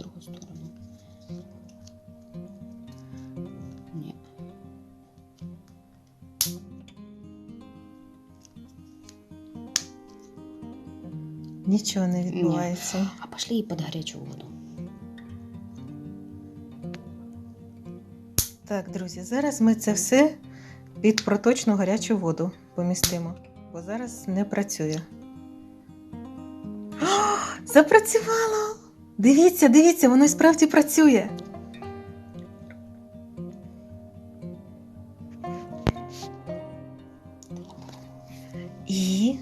другу сторону. Ні. Нічого не відбувається. А пошли її під гарячу воду. Так, друзі, зараз ми це все під проточну гарячу воду помістимо, бо зараз не працює. Запрацювало! Дивіться, дивіться, воно і справді працює. І,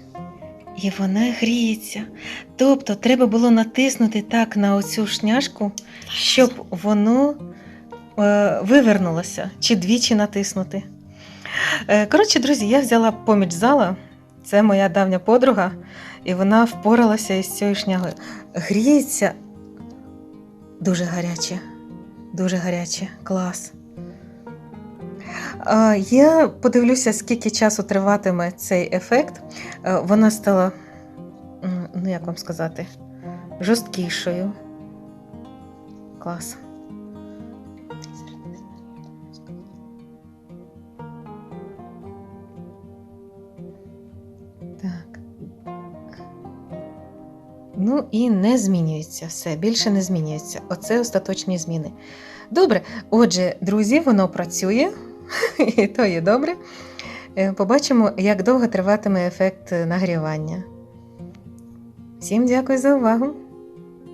і вона гріється. Тобто треба було натиснути так на оцю шняшку, щоб воно е, вивернулося чи двічі натиснути. Е, коротше, друзі, я взяла поміч зала. Це моя давня подруга, і вона впоралася із цією шнягою. Гріється дуже гаряче. Дуже гаряче. Клас. Я подивлюся, скільки часу триватиме цей ефект. Е, Вона стала, ну як вам сказати, жорсткішою. Клас. Так. Ну і не змінюється все, більше не змінюється. Оце остаточні зміни. Добре, отже, друзі, воно працює, і то є добре. Е, Побачимо, як довго триватиме ефект нагрівання. Всім дякую за увагу!